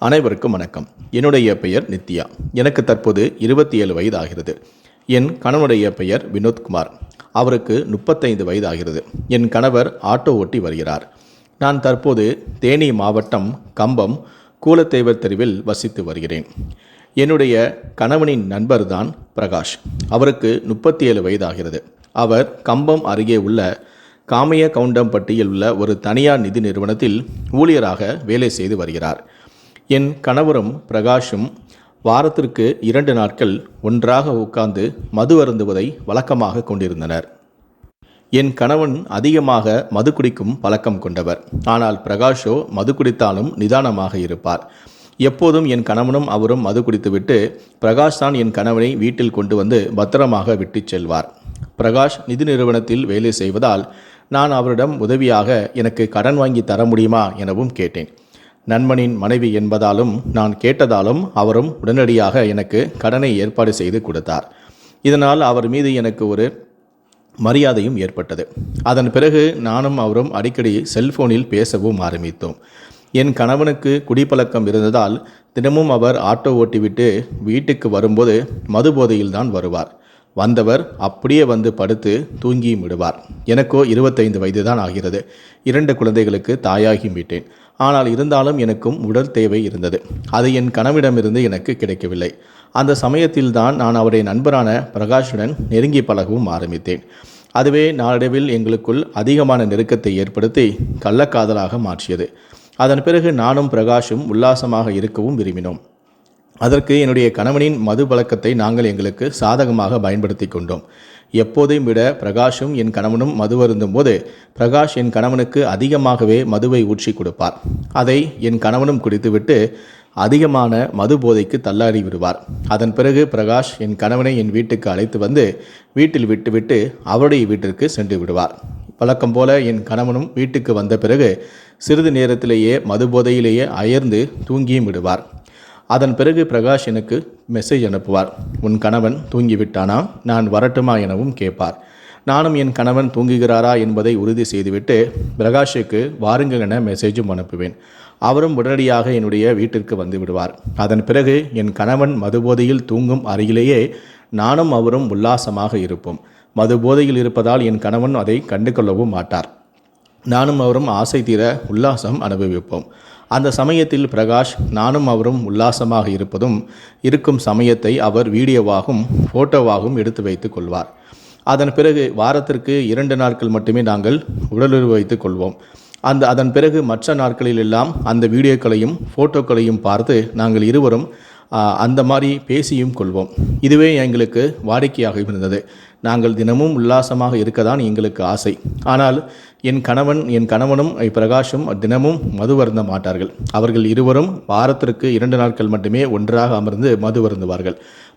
அனைவருக்கும் வணக்கம். என்னுடைய பெயர் நித்யா. எனக்கு தற்போது இருபத்தி ஏழு வயது ஆகிறது என் கணவனுடைய பெயர் வினோத்குமார். அவருக்கு முப்பத்தைந்து வயது ஆகிறது என் கணவர் ஆட்டோ ஓட்டி வருகிறார். நான் தற்போது தேனி மாவட்டம் கம்பம் கூலத்தேவர் தெருவில் வசித்து வருகிறேன். என்னுடைய கணவனின் நண்பர்தான் பிரகாஷ். அவருக்கு முப்பத்தி ஏழு வயதாகிறது. அவர் கம்பம் அருகே உள்ள காமைய கவுண்டம்பட்டியில் உள்ள ஒரு தனியார் நிதி நிறுவனத்தில் ஊழியராக வேலை செய்து வருகிறார். என் கணவரும் பிரகாஷும் வாரத்திற்கு இரண்டு நாட்கள் ஒன்றாக உட்கார்ந்து மது அருந்துவதை வழக்கமாக கொண்டிருந்தனர். என் கணவன் அதிகமாக மது குடிக்கும் பழக்கம் கொண்டவர். ஆனால் பிரகாஷோ மது குடித்தாலும் நிதானமாக இருப்பார். எப்போதும் என் கணவனும் அவரும் மது குடித்துவிட்டு பிரகாஷ் தான் என் கணவனை வீட்டில் கொண்டு வந்து பத்திரமாக விட்டுச் செல்வார். பிரகாஷ் நிதி நிறுவனத்தில் வேலை செய்வதால் நான் அவரிடம் உதவியாக எனக்கு கடன் வாங்கி தர முடியுமா எனவும் கேட்டேன். நண்பனின் மனைவி என்பதாலும் நான் கேட்டதாலும் அவரும் உடனடியாக எனக்கு கடனை ஏற்பாடு செய்து கொடுத்தார். இதனால் அவர் மீது எனக்கு ஒரு மரியாதையும் ஏற்பட்டது. அதன் பிறகு நானும் அவரும் அடிக்கடி செல்போனில் பேசவும் ஆரம்பித்தோம். என் கணவனுக்கு குடிப்பழக்கம் இருந்ததால் தினமும் அவர் ஆட்டோ ஓட்டிவிட்டு வீட்டுக்கு வரும்போது மது போதையில்தான் வருவார். வந்தவர் அப்படியே வந்து படுத்து தூங்கியும் விடுவார். எனக்கோ இருபத்தைந்து வயது தான் ஆகிறது. இரண்டு குழந்தைகளுக்கு தாயாகியும் விட்டேன். ஆனால் இருந்தாலும் எனக்கும் உடல் தேவை இருந்தது. அது என் கனவிடமிருந்து எனக்கு கிடைக்கவில்லை. அந்த சமயத்தில்தான் நான் அவருடைய நண்பரான பிரகாஷுடன் நெருங்கி பழகவும் ஆரம்பித்தேன். அதுவே நாளடைவில் எங்களுக்குள் அதிகமான நெருக்கத்தை ஏற்படுத்தி கள்ளக்காதலாக மாற்றியது. அதன் பிறகு நானும் பிரகாஷும் உல்லாசமாக இருக்கவும் விரும்பினோம். அதற்கு என்னுடைய கணவனின் மது பழக்கத்தை நாங்கள் எங்களுக்கு சாதகமாக பயன்படுத்தி கொண்டோம். எப்போதையும் விட பிரகாஷும் என் கணவனும் மது அருந்தும் போது பிரகாஷ் என் கணவனுக்கு அதிகமாகவே மதுவை ஊற்றி கொடுப்பார். அதை என் கணவனும் குடித்துவிட்டு அதிகமான மது போதைக்கு தள்ளாடி விடுவார். அதன் பிறகு பிரகாஷ் என் கணவனை என் வீட்டுக்கு அழைத்து வந்து வீட்டில் விட்டுவிட்டு அவருடைய வீட்டிற்கு சென்று விடுவார். வழக்கம் போல என் கணவனும் வீட்டுக்கு வந்த பிறகு சிறிது நேரத்திலேயே மது போதையிலேயே அயர்ந்து தூங்கியும் விடுவார். அதன் பிறகு பிரகாஷ் எனக்கு மெசேஜ் அனுப்புவார். உன் கணவன் தூங்கிவிட்டானா? நான் வரட்டுமா எனவும் கேட்பார். நானும் என் கணவன் தூங்குகிறாரா என்பதை உறுதி செய்துவிட்டு பிரகாஷுக்கு வாருங்கள் என மெசேஜும் அனுப்புவேன். அவரும் உடனடியாக என்னுடைய வீட்டிற்கு வந்து விடுவார். அதன் பிறகு என் கணவன் மதுபோதையில் தூங்கும் அருகிலேயே நானும் அவரும் உல்லாசமாக இருப்போம். மது போதையில் இருப்பதால் என் கணவன் அதை கண்டு கொள்ளவும் மாட்டார். நானும் அவரும் ஆசை தீர உல்லாசம் அனுபவிப்போம். அந்த சமயத்தில் பிரகாஷ் நானும் அவரும் உல்லாசமாக இருப்பதும் இருக்கும் சமயத்தை அவர் வீடியோவாகவும் ஃபோட்டோவாகவும் எடுத்து வைத்து கொள்வார். அதன் பிறகு வாரத்திற்கு இரண்டு நாட்கள் மட்டுமே நாங்கள் உடலுறவு வைத்துக் கொள்வோம். அந்த அதன் பிறகு மற்ற நாட்களில் எல்லாம் அந்த வீடியோக்களையும் ஃபோட்டோக்களையும் பார்த்து நாங்கள் இருவரும் அந்த மாதிரி பேசியும் கொள்வோம். இதுவே எங்களுக்கு வாடிக்கையாக இருந்தது. நாங்கள் தினமும் உல்லாசமாக இருக்கதான் எங்களுக்கு ஆசை. ஆனால் என் கணவன் என் கணவனும் பிரகாஷும் தினமும் மது வருந்த மாட்டார்கள். அவர்கள் இருவரும் வாரத்திற்கு இரண்டு நாட்கள் மட்டுமே ஒன்றாக அமர்ந்து மது வருந்துவார்கள்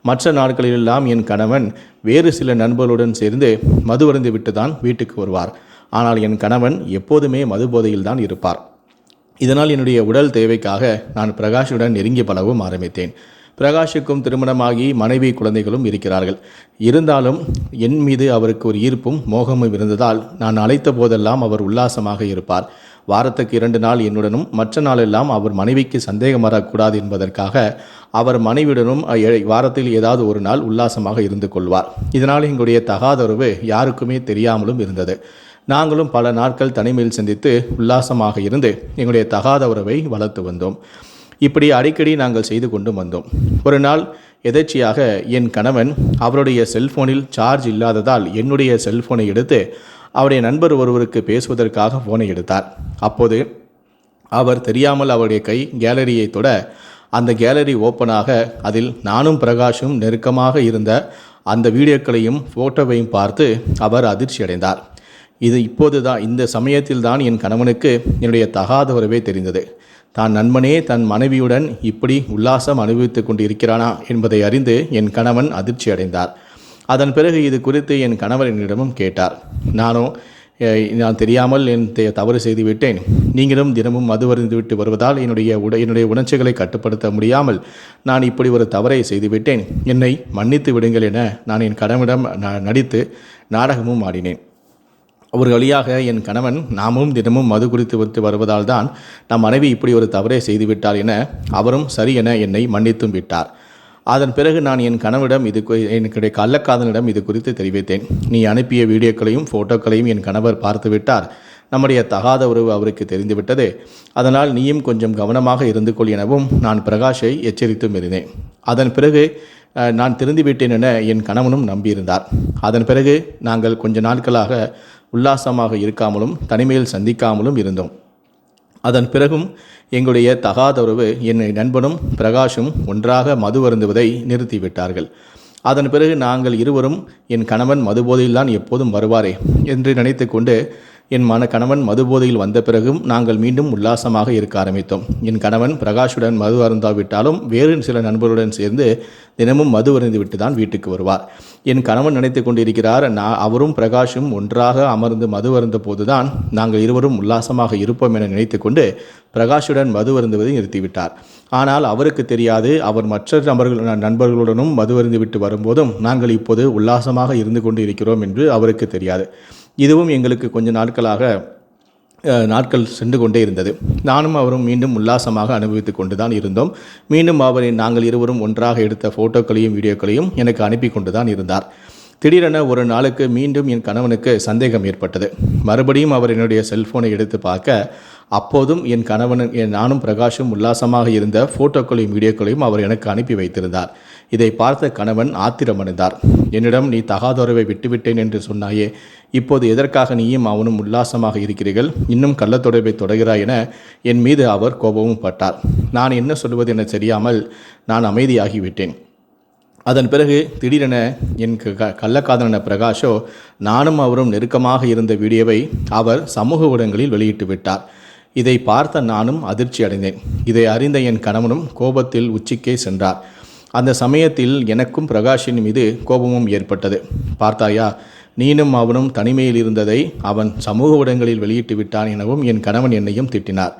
மற்ற நாட்களிலெல்லாம் என் கணவன் வேறு சில நண்பர்களுடன் சேர்ந்து மது வருந்து விட்டு தான் வீட்டுக்கு வருவார். ஆனால் என் கணவன் எப்போதுமே மது போதையில்தான் இருப்பார். இதனால் என்னுடைய உடல் தேவைக்காக நான் பிரகாஷுடன் நெருங்கி பழகவும் ஆரம்பித்தேன். பிரகாஷுக்கும் திருமணமாகி மனைவி குழந்தைகளும் இருக்கிறார்கள். இருந்தாலும் என் மீது அவருக்கு ஒரு ஈர்ப்பும் மோகமும் இருந்ததால் நான் அழைத்த போதெல்லாம் அவர் உல்லாசமாக இருப்பார். வாரத்துக்கு இரண்டு நாள் என்னுடனும் மற்ற நாளெல்லாம் அவர் மனைவிக்கு சந்தேகம் வரக்கூடாது என்பதற்காக அவர் மனைவியுடனும் வாரத்தில் ஏதாவது ஒரு நாள் உல்லாசமாக இருந்து கொள்வார். இதனால் எங்களுடைய தகாதொருவு யாருக்குமே தெரியாமலும் இருந்தது. நாங்களும் பல நாட்கள் தனிமையில் சந்தித்து உல்லாசமாக இருந்து எங்களுடைய தகாத உறவை வளர்த்து வந்தோம். இப்படி அடிக்கடி நாங்கள் செய்து கொண்டு வந்தோம். ஒரு நாள் எதேச்சியாக என் கணவன் அவருடைய செல்போனில் சார்ஜ் இல்லாததால் என்னுடைய செல்போனை எடுத்து அவருடைய நண்பர் ஒருவருக்கு பேசுவதற்காக ஃபோனை எடுத்தார். அப்போது அவர் தெரியாமல் அவருடைய கை கேலரியை தொட அந்த கேலரி ஓப்பனாக அதில் நானும் பிரகாஷும் நெருக்கமாக இருந்த அந்த வீடியோக்களையும் ஃபோட்டோவையும் பார்த்து அவர் அதிர்ச்சி அடைந்தார். இது இப்போது தான் இந்த சமயத்தில் தான் என் கணவனுக்கு என்னுடைய தகாத உறவே தெரிந்தது. தான் நண்பனே தன் மனைவியுடன் இப்படி உல்லாசம் அனுபவித்துக் கொண்டிருக்கிறானா என்பதை அறிந்து என் கணவன் அதிர்ச்சி அடைந்தார். அதன் பிறகு இது குறித்து என் கணவர் என்னிடமும் கேட்டார். நானோ நான் தெரியாமல் என் தே- தவறு செய்து விட்டேன். நீங்களும் தினமும் மது அருந்து விட்டு வருவதால் என்னுடைய உட என்னுடைய உணர்ச்சிகளை கட்டுப்படுத்த முடியாமல் நான் இப்படி ஒரு தவறை செய்துவிட்டேன் என்னை மன்னித்து விடுங்கள் என நான் என் கணவனிடம் ந- நடித்து நாடகமும் ஆடினேன். ஒரு வழியாக என் கணவன் நாமும் தினமும் மது குறித்து விட்டு வருவதால் தான் நம் மனைவி இப்படி ஒரு தவறை செய்துவிட்டார் என அவரும் சரி என என்னை மன்னித்தும் விட்டார். அதன் பிறகு நான் என் கணவனிடம் இது குறி- என்னுடைய கள்ளக்காதலிடம் இது குறித்து தெரிவித்தேன். நீ அனுப்பிய வீடியோக்களையும் ஃபோட்டோக்களையும் என் கணவர் பார்த்துவிட்டார். நம்முடைய தகாத உறவு அவருக்கு தெரிந்துவிட்டது. அதனால் நீயும் கொஞ்சம் கவனமாக இருந்து கொள் எனவும் நான் பிரகாஷை எச்சரித்தும் இருந்தேன். அதன் பிறகு நான் திருந்திவிட்டேன் என என் கணவனும் நம்பியிருந்தார். அதன் பிறகு நாங்கள் கொஞ்ச நாட்களாக உல்லாசமாக இருக்காமலும் தனிமையில் சந்திக்காமலும் இருந்தோம். அதன் பிறகும் எங்களுடைய தகாத உறவு நண்பனும் பிரகாஷும் ஒன்றாக மது வருந்துவதை நிறுத்திவிட்டார்கள். அதன் பிறகு நாங்கள் இருவரும் என் கணவன் மதுபோதையில்தான் எப்போதும் வருவாரே என்று நினைத்துக்கொண்டு என் மன கணவன் மதுபோதையில் வந்த பிறகும் நாங்கள் மீண்டும் உல்லாசமாக இருக்க ஆரம்பித்தோம். என் கணவன் பிரகாஷுடன் மது அருந்தாவிட்டாலும் வேறு சில நண்பர்களுடன் சேர்ந்து தினமும் மது அருந்துவிட்டு தான் வீட்டுக்கு வருவார். என் கணவன் நினைத்து கொண்டிருக்கிறார் நான் அவரும் பிரகாஷும் ஒன்றாக அமர்ந்து மது அருந்த போதுதான் நாங்கள் இருவரும் உல்லாசமாக இருப்போம் என நினைத்துக்கொண்டு பிரகாஷுடன் மது அருந்துவதை நிறுத்திவிட்டார். ஆனால் அவருக்கு தெரியாது அவர் மற்ற நபர்கள் நண்பர்களுடனும் மது அருந்துவிட்டு வரும்போதும் நாங்கள் இப்போது உல்லாசமாக இருந்து கொண்டு இருக்கிறோம் என்று அவருக்கு தெரியாது. இதுவும் எங்களுக்கு கொஞ்ச நாட்களாக நாட்கள் சென்று கொண்டே இருந்தது. நானும் அவரும் மீண்டும் உல்லாசமாக அனுபவித்துக் கொண்டு தான் இருந்தோம். மீண்டும் அவரை நாங்கள் இருவரும் ஒன்றாக எடுத்த ஃபோட்டோக்களையும் வீடியோக்களையும் எனக்கு அனுப்பி கொண்டு தான் இருந்தார். திடீரென ஒரு நாளுக்கு மீண்டும் என் கணவனுக்கு சந்தேகம் ஏற்பட்டது. மறுபடியும் அவர் என்னுடைய செல்போனை எடுத்து பார்க்க அப்போதும் என் கணவன் என் நானும் பிரகாஷும் உல்லாசமாக இருந்த ஃபோட்டோக்களையும் வீடியோக்களையும் அவர் எனக்கு அனுப்பி வைத்திருந்தார். இதை பார்த்த கணவன் ஆத்திரமடைந்தார். என்னிடம் நீ தகாதோரவை விட்டுவிட்டேன் என்று சொன்னாயே இப்போது எதற்காக நீயும் அவனும் உல்லாசமாக இருக்கிறீர்கள்? இன்னும் கள்ளத்தொடர்பை தொடர்கிறாய் என என் மீது அவர் கோபமும் பட்டார். நான் என்ன சொல்வது என தெரியாமல் நான் அமைதியாகிவிட்டேன். அதன் பிறகு திடீரென என் க- க- கள்ளக்காதலன பிரகாஷோ நானும் அவரும் நெருக்கமாக இருந்த வீடியோவை அவர் சமூக ஊடகங்களில் வெளியிட்டு விட்டார். இதை பார்த்த நானும் அதிர்ச்சி அடைந்தேன் இதை அறிந்த என் கணவனும் கோபத்தில் உச்சிக்கே சென்றார். அந்த சமயத்தில் எனக்கும் பிரகாஷின் மீது கோபமும் ஏற்பட்டது. பார்த்தாயா நீனும் அவனும் தனிமையில் இருந்ததை அவன் சமூக ஊடகங்களில் வெளியிட்டு விட்டான் எனவும் என் கணவன் என்னையும் திட்டினார்.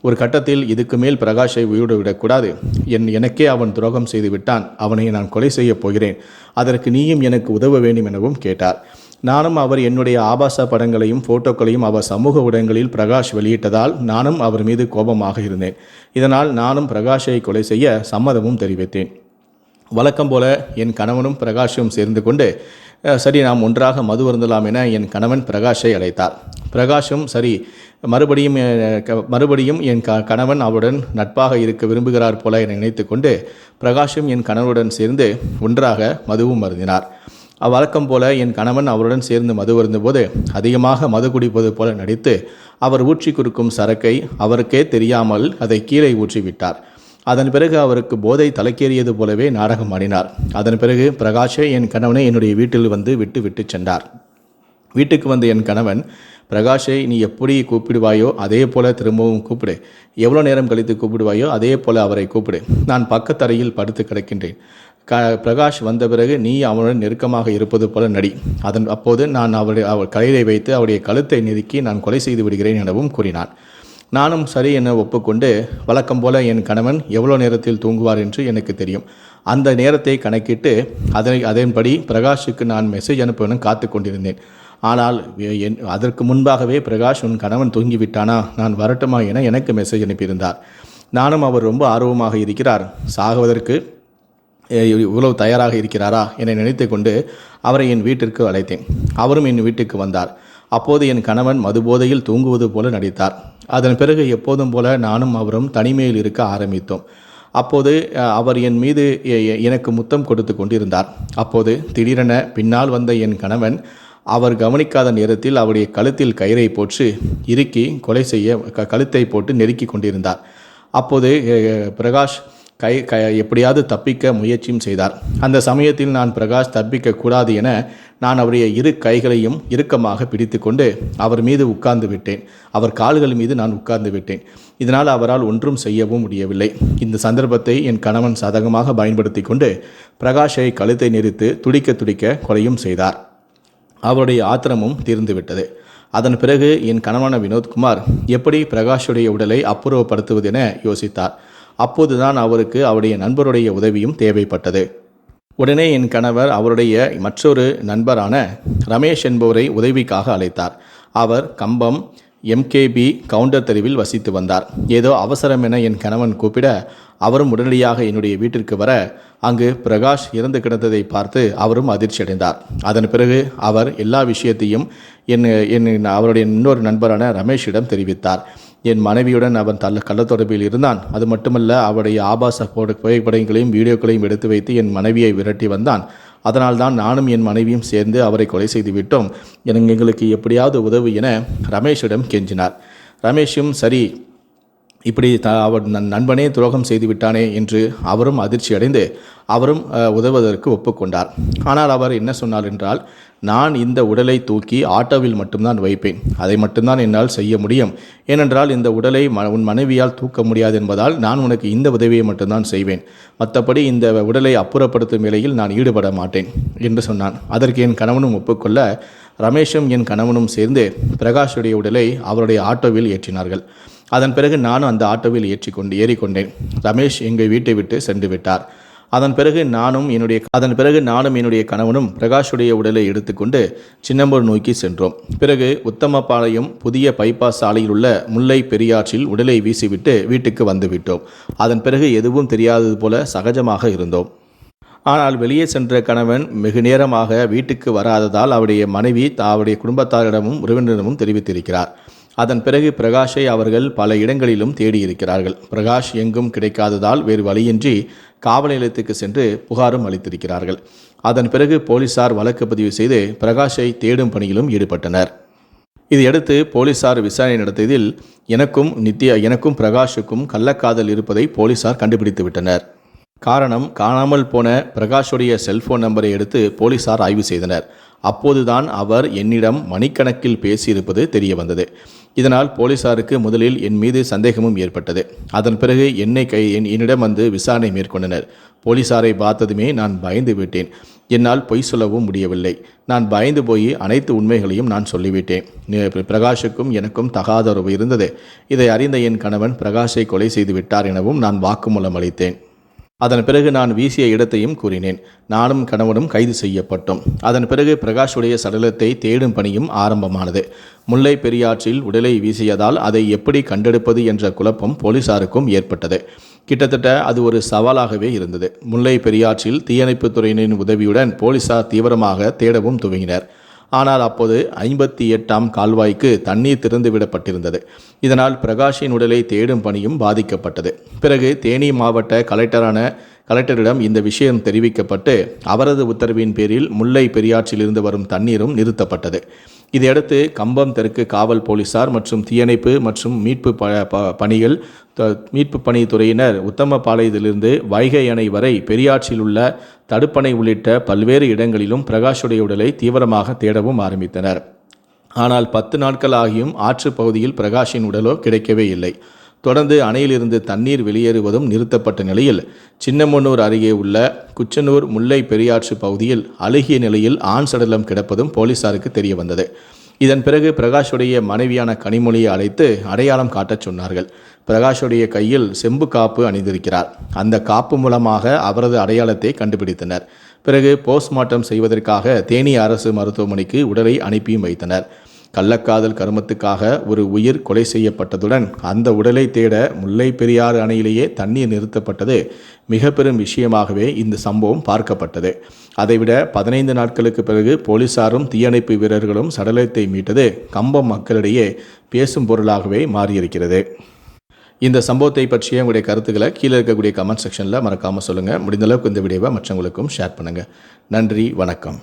ஒரு கட்டத்தில் இதுக்கு மேல் பிரகாஷை உயிரோடு விடக்கூடாது என் எனக்கே அவன் துரோகம் செய்து விட்டான். அவனை நான் கொலை செய்யப் போகிறேன். அதற்கு நீயும் எனக்கு உதவ வேண்டும் எனவும் கேட்டார். நானும் அவர் என்னுடைய ஆபாச படங்களையும் ஃபோட்டோக்களையும் அவர் சமூக ஊடகங்களில் பிரகாஷ் வெளியிட்டதால் நானும் அவர் மீது கோபமாக இருந்தேன். இதனால் நானும் பிரகாஷை கொலை செய்ய சம்மதமும் தெரிவித்தேன். வழக்கம் போல என் கணவனும் பிரகாஷும் சேர்ந்து கொண்டு சரி நாம் ஒன்றாக மது அருந்தலாம் என என் கணவன் பிரகாஷை அழைத்தார். பிரகாஷும் சரி மறுபடியும் மறுபடியும் என் க கணவன் அவருடன் நட்பாக இருக்க விரும்புகிறார் போல என நினைத்துக்கொண்டு பிரகாஷும் என் கணவனுடன் சேர்ந்து ஒன்றாக மதுவும் மருந்தினார் வழக்கம் போல என் கணவன் அவருடன் சேர்ந்து மது வருந்தபோது அதிகமாக மது குடிப்பது போல நடித்து அவர் ஊற்றி கொடுக்கும் சரக்கை அவருக்கே தெரியாமல் அதை கீழே ஊற்றி விட்டார் அதன் பிறகு அவருக்கு போதை தலைக்கேறியது போலவே நாடகம் ஆடினார். அதன் பிறகு பிரகாஷே என் கணவனை என்னுடைய வீட்டில் வந்து விட்டு விட்டு சென்றார். வீட்டுக்கு வந்த என் கணவன் பிரகாஷை நீ எப்படி கூப்பிடுவாயோ அதே போல திரும்பவும் கூப்பிடு. எவ்வளோ நேரம் கழித்து கூப்பிடுவாயோ அதே போல அவரை கூப்பிடு. நான் பக்கத்தரையில் படுத்து கிடக்கின்றேன். க பிரகாஷ் வந்த பிறகு நீ அவனுடன் நெருக்கமாக இருப்பது போல நடி. அதன் அப்போது நான் அவருடைய அவர் கலையை வைத்து அவருடைய கழுத்தை நெருக்கி நான் கொலை செய்து விடுகிறேன் எனவும் கூறினான். நானும் சரி என ஒப்புக்கொண்டு வழக்கம் போல என் கணவன் எவ்வளோ நேரத்தில் தூங்குவார் என்று எனக்கு தெரியும். அந்த நேரத்தை கணக்கிட்டு அதனை அதன்படி பிரகாஷுக்கு நான் மெசேஜ் அனுப்பணும் காத்து கொண்டிருந்தேன். ஆனால் என் அதற்கு முன்பாகவே பிரகாஷ் உன் கணவன் தூங்கிவிட்டானா? நான் வரட்டுமா என எனக்கு மெசேஜ் அனுப்பியிருந்தார். நானும் அவர் ரொம்ப ஆர்வமாக இருக்கிறார். சாகுவதற்கு இவ்வளவு தயாராக இருக்கிறாரா? என நினைத்து கொண்டு அவரை என் வீட்டிற்கு அழைத்தேன். அவரும் என் வீட்டுக்கு வந்தார். அப்போது என் கணவன் மதுபோதையில் தூங்குவது போல நடித்தார். அதன் பிறகு எப்போதும் போல நானும் அவரும் தனிமையில் இருக்க ஆரம்பித்தோம். அப்போது அவர் என் மீது எனக்கு முத்தம் கொடுத்து கொண்டிருந்தார். அப்போது திடீரென பின்னால் வந்த என் கணவன் அவர் கவனிக்காத நேரத்தில் அவருடைய கழுத்தில் கயிறை போட்டு இறுக்கி கொலை செய்ய க- கழுத்தை போட்டு நெருக்கி கொண்டிருந்தார். அப்போது பிரகாஷ் கை க எப்படியாவது தப்பிக்க முயற்சியும் செய்தார். அந்த சமயத்தில் நான் பிரகாஷ் தப்பிக்க கூடாது என நான் அவருடைய இரு கைகளையும் இறுக்கமாக பிடித்துக்கொண்டு அவர் மீது உட்கார்ந்து விட்டேன். அவர் கால்கள் மீது நான் உட்கார்ந்து விட்டேன். இதனால் அவரால் ஒன்றும் செய்யவும் முடியவில்லை. இந்த சந்தர்ப்பத்தை என் கணவன் சாதகமாக பயன்படுத்தி கொண்டு பிரகாஷை கழுத்தை நெரித்து துடிக்க துடிக்க கொலையும் செய்தார். அவருடைய ஆத்திரமும் தீர்ந்துவிட்டது. அதன் பிறகு என் கணவன வினோத்குமார் எப்படி பிரகாஷுடைய உடலை அப்புறப்படுத்துவது என யோசித்தார். அப்போதுதான் அவருக்கு அவருடைய நண்பருடைய உதவியும் தேவைப்பட்டது. உடனே என் கணவர் அவருடைய மற்றொரு நண்பரான ரமேஷ் என்பவரை உதவிக்காக அழைத்தார். அவர் கம்பம் எம்கேபி கவுண்டர் தெருவில் வசித்து வந்தார். ஏதோ அவசரம் என என் கணவன் கூப்பிட அவரும் உடனடியாக என்னுடைய வீட்டிற்கு வர அங்கு பிரகாஷ் இறந்து கிடந்ததை பார்த்து அவரும் அதிர்ச்சி அடைந்தார் அதன் பிறகு அவர் எல்லா விஷயத்தையும் என் என் அவருடைய இன்னொரு நண்பரான ரமேஷிடம் தெரிவித்தார். என் மனைவியுடன் அவன் தள்ள கள்ளத்தொடர்பில் இருந்தான். அது மட்டுமல்ல அவருடைய ஆபாச போட புகைப்படங்களையும் வீடியோக்களையும் எடுத்து வைத்து என் மனைவியை விரட்டி வந்தான். அதனால்தான் நானும் என் மனைவியும் சேர்ந்து அவரை கொலை செய்து விட்டோம். எனக்கு எங்களுக்கு எப்படியாவது உதவு என ரமேஷிடம் கெஞ்சினார். ரமேஷும் சரி இப்படி த அவர் நண்பனே துரோகம் செய்து விட்டானே என்று அவரும் அதிர்ச்சி அடைந்து அவரும் உதவுவதற்கு ஒப்புக்கொண்டார். ஆனால் அவர் என்ன சொன்னார் என்றால் நான் இந்த உடலை தூக்கி ஆட்டோவில் மட்டும்தான் வைப்பேன். அதை மட்டும்தான் என்னால் செய்ய முடியும். ஏனென்றால் இந்த உடலை ம உன் மனைவியால் தூக்க முடியாது என்பதால் நான் உனக்கு இந்த உதவியை மட்டும்தான் செய்வேன். மற்றபடி இந்த உடலை அப்புறப்படுத்தும் வேலையில் நான் ஈடுபட மாட்டேன். என்று சொன்னான். அதற்கு என் கணவனும் ஒப்புக்கொள்ள ரமேஷும் என் கணவனும் சேர்ந்து பிரகாஷுடைய உடலை அவருடைய ஆட்டோவில் ஏற்றினார்கள். அதன் பிறகு நானும் அந்த ஆட்டோவில் ஏற்றிக்கொண்டு ஏறிக்கொண்டேன். ரமேஷ் எங்கள் வீட்டை விட்டு சென்று விட்டார். அதன் பிறகு நானும் என்னுடைய அதன் பிறகு நானும் என்னுடைய கணவனும் பிரகாஷுடைய உடலை எடுத்துக்கொண்டு சின்னம்பூர் நோக்கி சென்றோம். பிறகு உத்தமபாளையம் புதிய பைபாஸ் சாலையில் உள்ள முல்லை பெரியாற்றில் உடலை வீசிவிட்டு வீட்டுக்கு வந்துவிட்டோம். அதன் பிறகு எதுவும் தெரியாதது போல சகஜமாக இருந்தோம். ஆனால் வெளியே சென்ற கணவன் வெகு நேரமாக வீட்டுக்கு வராததால் அவருடைய மனைவி அவருடைய குடும்பத்தாரிடமும் உறவினரிடமும் தெரிவித்திருக்கிறார். அதன் பிறகு பிரகாஷை அவர்கள் பல இடங்களிலும் தேடியிருக்கிறார்கள். பிரகாஷ் எங்கும் கிடைக்காததால் வேறு வழியின்றி காவல் நிலையத்துக்கு சென்று புகாரும் அளித்திருக்கிறார்கள். அதன் பிறகு போலீசார் வழக்கு பதிவு செய்து பிரகாஷை தேடும் பணியிலும் ஈடுபட்டனர். இதையடுத்து போலீசார் விசாரணை நடத்தியதில் எனக்கும் நித்யா எனக்கும் பிரகாஷுக்கும் கள்ளக்காதல் இருப்பதை போலீசார் கண்டுபிடித்து விட்டனர் காரணம் காணாமல் போன பிரகாஷுடைய செல்போன் நம்பரை எடுத்து போலீசார் ஆய்வு செய்தனர். அப்போதுதான் அவர் என்னிடம் மணிக்கணக்கில் பேசியிருப்பது தெரிய வந்தது இதனால் போலீசாருக்கு முதலில் என் மீது சந்தேகமும் ஏற்பட்டது. அதன் பிறகு என்னை கை என் என்னிடம் வந்து விசாரணை மேற்கொண்டனர். போலீசாரை பார்த்ததுமே நான் பயந்து விட்டேன். என்னால் பொய் சொல்லவும் முடியவில்லை. நான் பயந்து போய் அனைத்து உண்மைகளையும் நான் சொல்லிவிட்டேன். பிரகாஷுக்கும் எனக்கும் தகாத உறவு இருந்தது. இதை அறிந்த என் கணவன் பிரகாஷை கொலை செய்து விட்டார் எனவும் நான் வாக்குமூலம் அளித்தேன். அதன் பிறகு நான் வீசிய இடத்தையும் கூறினேன். நானும் கணவனும் கைது செய்யப்பட்டோம். அதன் பிறகு பிரகாஷுடைய சடலத்தை தேடும் பணியும் ஆரம்பமானது. முல்லை பெரியாற்றில் உடலை வீசியதால் அதை எப்படி கண்டெடுப்பது என்ற குழப்பம் போலீசாருக்கும் ஏற்பட்டது. கிட்டத்தட்ட அது ஒரு சவாலாகவே இருந்தது. முல்லை பெரியாற்றில் தீயணைப்புத் துறையினரின் உதவியுடன் போலீசார் தீவிரமாக தேடவும் துவங்கினர். ஆனால் அப்போது ஐம்பத்தி எட்டாம் கால்வாய்க்கு தண்ணீர் திறந்து விடப்பட்டிருந்தது. இதனால் பிரகாஷின் உடலை தேடும் பணியும் பாதிக்கப்பட்டது. பிறகு தேனி மாவட்ட கலெக்டரான கலெக்டரிடம் இந்த விஷயம் தெரிவிக்கப்பட்டு அவரது உத்தரவின் பேரில் முல்லை பெரியாற்றிலிருந்து வரும் தண்ணீரும் நிறுத்தப்பட்டது. இதையடுத்து கம்பம் தெற்கு காவல் போலீசார் மற்றும் தீயணைப்பு மற்றும் மீட்பு ப ப- பணிகள் மீட்பு பணித்துறையினர் உத்தமபாளையத்திலிருந்து வைகை அணை வரை பெரியாற்றில் உள்ள தடுப்பணை உள்ளிட்ட பல்வேறு இடங்களிலும் பிரகாஷுடைய உடலை தீவிரமாக தேடவும் ஆரம்பித்தனர். ஆனால் பத்து நாட்கள் ஆகியும் ஆற்று பகுதியில் பிரகாஷின் உடலோ கிடைக்கவே இல்லை. தொடர்ந்து அணையிலிருந்து தண்ணீர் வெளியேறுவதும் நிறுத்தப்பட்ட நிலையில் சின்னமனூர் அருகே உள்ள குச்சனூர் முல்லை பெரியாற்று பகுதியில் அழுகிய நிலையில் ஆண் சடலம் கிடப்பதும் போலீசாருக்கு தெரிய வந்தது இதன் பிறகு பிரகாஷுடைய மனைவியான கனிமொழியை அழைத்து அடையாளம் காட்டச் சொன்னார்கள். பிரகாஷுடைய கையில் செம்பு காப்பு அணிந்திருக்கிறார். அந்த காப்பு மூலமாக அவரது அடையாளத்தை கண்டுபிடித்தனர். பிறகு போஸ்ட்மார்ட்டம் செய்வதற்காக தேனி அரசு மருத்துவமனைக்கு உடலை அனுப்பியும் வைத்தனர். கள்ளக்காதல் கருமத்துக்காக ஒரு உயிர் கொலை செய்யப்பட்டதுடன் அந்த உடலை தேட முல்லை பெரியாறு அணையிலேயே தண்ணீர் நிறுத்தப்பட்டது மிக பெரும் விஷயமாகவே இந்த சம்பவம் பார்க்கப்பட்டது. அதைவிட பதினைந்து நாட்களுக்கு பிறகு போலீசாரும் தீயணைப்பு வீரர்களும் சடலத்தை மீட்டது. கம்பம் மக்களிடையே பேசும் பொருளாகவே மாறியிருக்கிறது. இந்த சம்பவத்தை பற்றிய உங்களுடைய கருத்துக்களை கீழே இருக்கக்கூடிய கமெண்ட் செக்ஷனில் மறக்காமல் சொல்லுங்கள் முடிந்தளவுக்கு இந்த வீடியோவை மற்றவங்களுக்கும் ஷேர் பண்ணுங்கள் நன்றி வணக்கம்.